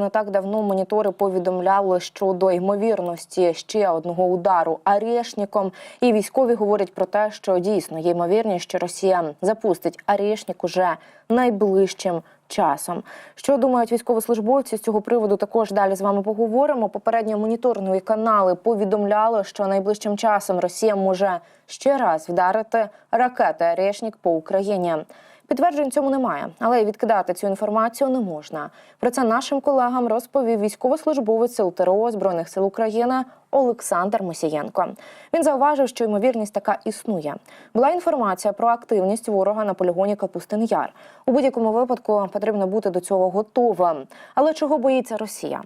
Не так давно монітори повідомляли щодо ймовірності ще одного удару арешником. І військові говорять про те, що дійсно є ймовірність, що Росія запустить арешник уже найближчим часом. Що думають військовослужбовці з цього приводу? Також далі з вами поговоримо. Попередньо моніторингові канали повідомляли, що найближчим часом Росія може ще раз вдарити ракети Арешник по Україні. Підтверджень цьому немає, але й відкидати цю інформацію не можна. Про це нашим колегам розповів військовослужбовець сил ТРО збройних сил України Олександр Мосієнко. Він зауважив, що ймовірність така існує. Була інформація про активність ворога на полігоні Капустин Яр. У будь-якому випадку потрібно бути до цього готовим. Але чого боїться Росія?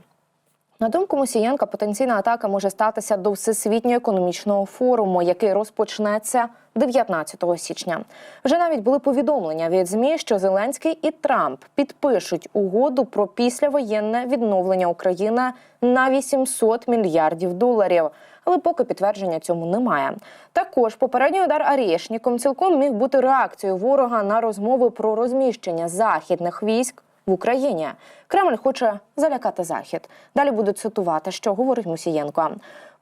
На думку Мусієнка, потенційна атака може статися до всесвітнього економічного форуму, який розпочнеться 19 січня. Вже навіть були повідомлення від змі, що Зеленський і Трамп підпишуть угоду про післявоєнне відновлення України на 800 мільярдів доларів. Але поки підтвердження цьому немає. Також попередній удар Арєшніком цілком міг бути реакцією ворога на розмови про розміщення західних військ в Україні. Кремль хоче залякати захід. Далі буду цитувати, що говорить Мусієнко.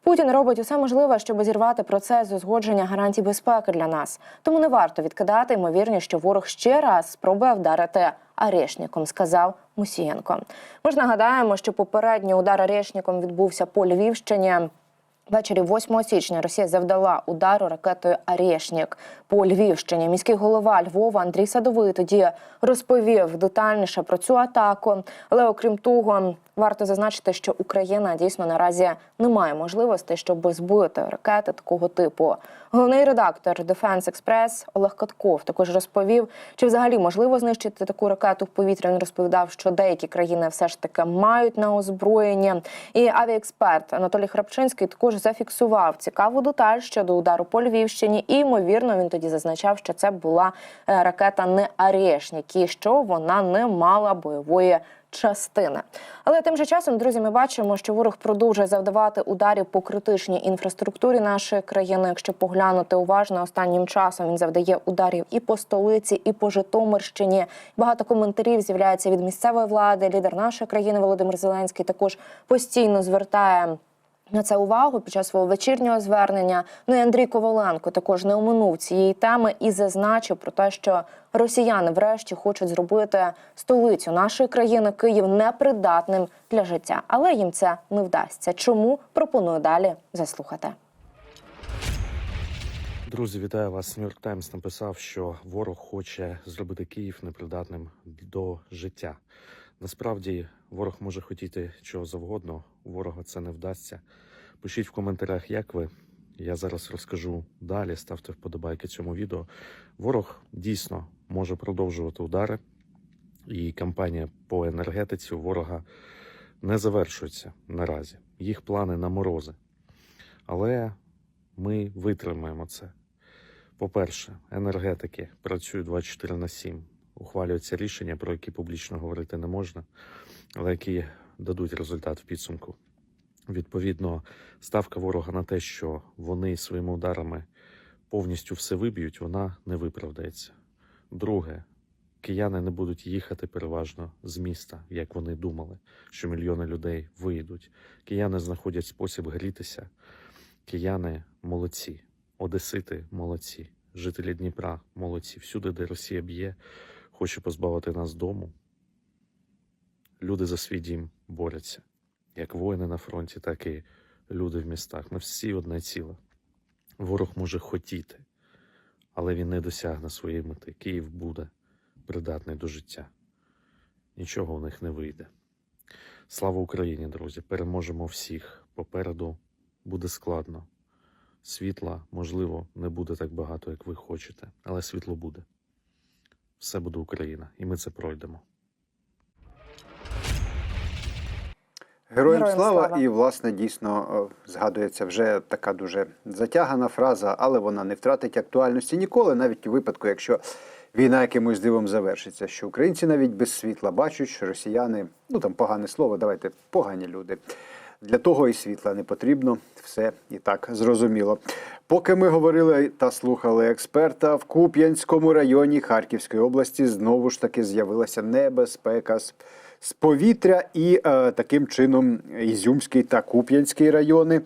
Путін робить усе можливе, щоб зірвати процес узгодження гарантій безпеки для нас. Тому не варто відкидати ймовірність, що ворог ще раз спробує вдарити арешником, сказав Мусієнко. Ми ж нагадаємо, що попередній удар арешником відбувся по Львівщині. Ввечері 8 січня Росія завдала удару ракетою Арєшнік по Львівщині. Міський голова Львова Андрій Садовий тоді розповів детальніше про цю атаку. Але окрім того, варто зазначити, що Україна дійсно наразі не має можливостей, щоб збити ракети такого типу. Головний редактор Defense Express Олег Катков також розповів, чи взагалі можливо знищити таку ракету в повітря. Він розповідав, що деякі країни все ж таки мають на озброєння. І авіаексперт Анатолій Храпчинський також зафіксував цікаву деталь щодо удару по Львівщині. І ймовірно, він тоді зазначав, що це була е, ракета не Арєшнік і що вона не мала бойової частини. Але тим же часом, друзі, ми бачимо, що ворог продовжує завдавати ударів по критичній інфраструктурі нашої країни. Якщо поглянути уважно, останнім часом він завдає ударів і по столиці, і по Житомирщині. Багато коментарів з'являється від місцевої влади. Лідер нашої країни Володимир Зеленський також постійно звертає. На це увагу під час свого вечірнього звернення. Ну і Андрій Коваленко також не оминув цієї теми і зазначив про те, що росіяни врешті хочуть зробити столицю нашої країни Київ непридатним для життя, але їм це не вдасться. Чому пропоную далі заслухати? Друзі, вітаю вас. Нью-Йорк Таймс написав, що ворог хоче зробити Київ непридатним до життя. Насправді, ворог може хотіти чого завгодно. Ворога це не вдасться. Пишіть в коментарях, як ви. Я зараз розкажу далі. Ставте вподобайки цьому відео. Ворог дійсно може продовжувати удари, і кампанія по енергетиці у ворога не завершується наразі. Їх плани на морози. Але ми витримаємо це. По-перше, енергетики працюють 24 на 7. Ухвалюються рішення, про які публічно говорити не можна, але які дадуть результат в підсумку. Відповідно, ставка ворога на те, що вони своїми ударами повністю все виб'ють, вона не виправдається. Друге, кияни не будуть їхати переважно з міста, як вони думали, що мільйони людей виїдуть. Кияни знаходять спосіб грітися. Кияни молодці, одесити молодці, жителі Дніпра молодці. Всюди, де Росія б'є, хоче позбавити нас дому. Люди за свій дім борються, як воїни на фронті, так і люди в містах. Ми всі одне ціле. Ворог може хотіти, але він не досягне своєї мети. Київ буде придатний до життя. Нічого у них не вийде. Слава Україні, друзі! Переможемо всіх. Попереду буде складно. Світла, можливо, не буде так багато, як ви хочете, але світло буде. Все буде Україна, і ми це пройдемо. Героям, Героям слава. слава. і власне дійсно е, згадується вже така дуже затягана фраза, але вона не втратить актуальності ніколи, навіть у випадку, якщо війна якимось дивом завершиться. Що українці навіть без світла бачать, що росіяни, ну там погане слово, давайте погані люди. Для того і світла не потрібно, все і так зрозуміло. Поки ми говорили та слухали експерта, в Куп'янському районі Харківської області знову ж таки з'явилася небезпека з повітря, і е, таким чином Ізюмський та Куп'янський райони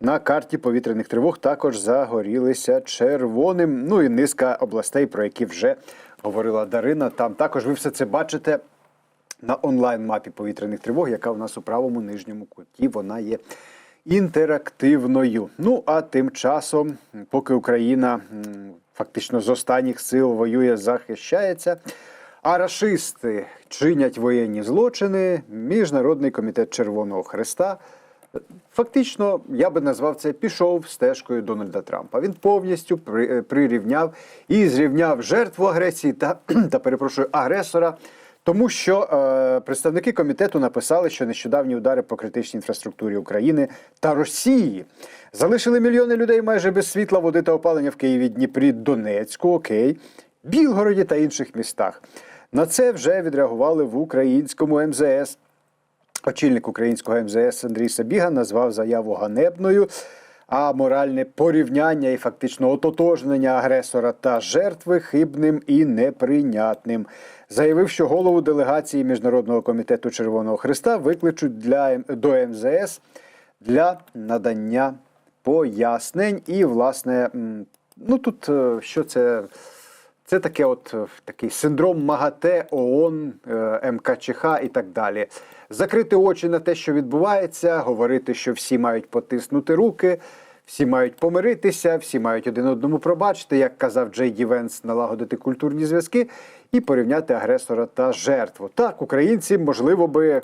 на карті повітряних тривог також загорілися червоним. Ну і низка областей, про які вже говорила Дарина. Там також ви все це бачите на онлайн-мапі повітряних тривог, яка у нас у правому нижньому куті. Вона є інтерактивною. Ну а тим часом, поки Україна фактично з останніх сил воює, захищається. А рашисти чинять воєнні злочини. Міжнародний комітет Червоного Хреста фактично, я би назвав це пішов стежкою Дональда Трампа. Він повністю при- прирівняв і зрівняв жертву агресії та, та перепрошую агресора. Тому що е, представники комітету написали, що нещодавні удари по критичній інфраструктурі України та Росії залишили мільйони людей майже без світла, води та опалення в Києві, Дніпрі, Донецьку, окей, Білгороді та інших містах. На це вже відреагували в українському МЗС. Очільник українського МЗС Андрій Сабіга назвав заяву ганебною, а моральне порівняння і фактично ототожнення агресора та жертви хибним і неприйнятним. Заявив, що голову делегації Міжнародного комітету Червоного Христа викличуть для, до МЗС для надання пояснень. І, власне, ну тут е, що це? Це таке, от е, такий синдром МАГАТЕ, ООН, е, МКЧХ і так далі. Закрити очі на те, що відбувається, говорити, що всі мають потиснути руки, всі мають помиритися, всі мають один одному пробачити, як казав Джей Ді Венс, налагодити культурні зв'язки і порівняти агресора та жертву. Так, українці, можливо, би.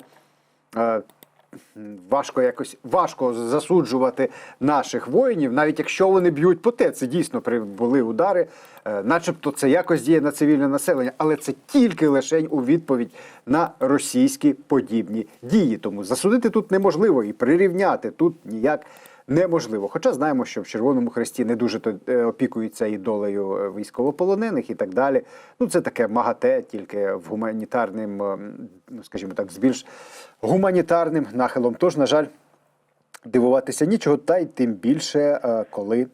Важко якось важко засуджувати наших воїнів, навіть якщо вони б'ють по те. Це дійсно були удари, е, начебто це якось діє на цивільне населення, але це тільки лишень у відповідь на російські подібні дії. Тому засудити тут неможливо і прирівняти тут ніяк. Неможливо, хоча знаємо, що в Червоному Хресті не дуже е, опікуються і долею е, військовополонених і так далі. Ну це таке МАГАТЕ, тільки в гуманітарним, е, ну скажімо так, з більш гуманітарним нахилом. Тож, на жаль, дивуватися нічого, та й тим більше, е, коли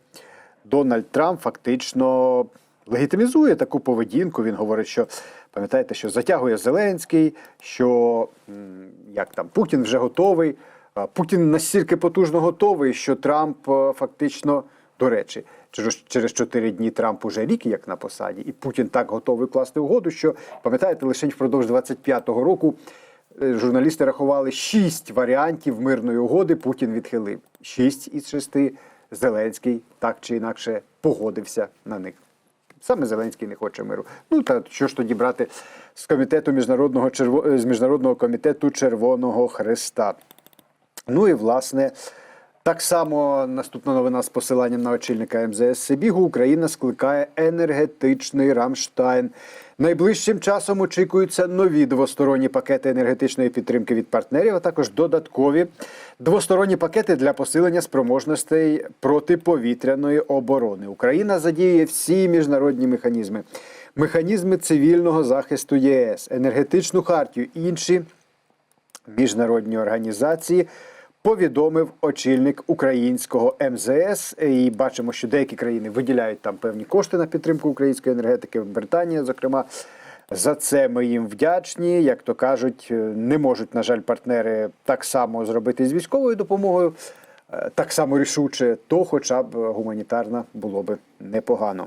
Дональд Трамп фактично легітимізує таку поведінку. Він говорить, що пам'ятаєте, що затягує Зеленський, що як там Путін вже готовий. Путін настільки потужно готовий, що Трамп е, фактично, до речі, через 4 дні Трамп уже рік як на посаді, і Путін так готовий класти угоду, що пам'ятаєте, лише впродовж 25-го року е, журналісти рахували шість варіантів мирної угоди. Путін відхилив шість із шести. Зеленський так чи інакше погодився на них. Саме Зеленський не хоче миру. Ну та що ж тоді брати з комітету міжнародного черво... е, з міжнародного комітету Червоного Хреста? Ну і власне. Так само наступна новина з посиланням на очільника МЗС Сибігу. Україна скликає енергетичний Рамштайн. Найближчим часом очікуються нові двосторонні пакети енергетичної підтримки від партнерів, а також додаткові двосторонні пакети для посилення спроможностей протиповітряної оборони. Україна задіює всі міжнародні механізми, механізми цивільного захисту ЄС, енергетичну хартію, інші міжнародні організації. Повідомив очільник українського МЗС, і бачимо, що деякі країни виділяють там певні кошти на підтримку української енергетики. Британія, зокрема, за це ми їм вдячні. Як то кажуть, не можуть, на жаль, партнери так само зробити з військовою допомогою, е, так само рішуче, то хоча б гуманітарна було би непогано.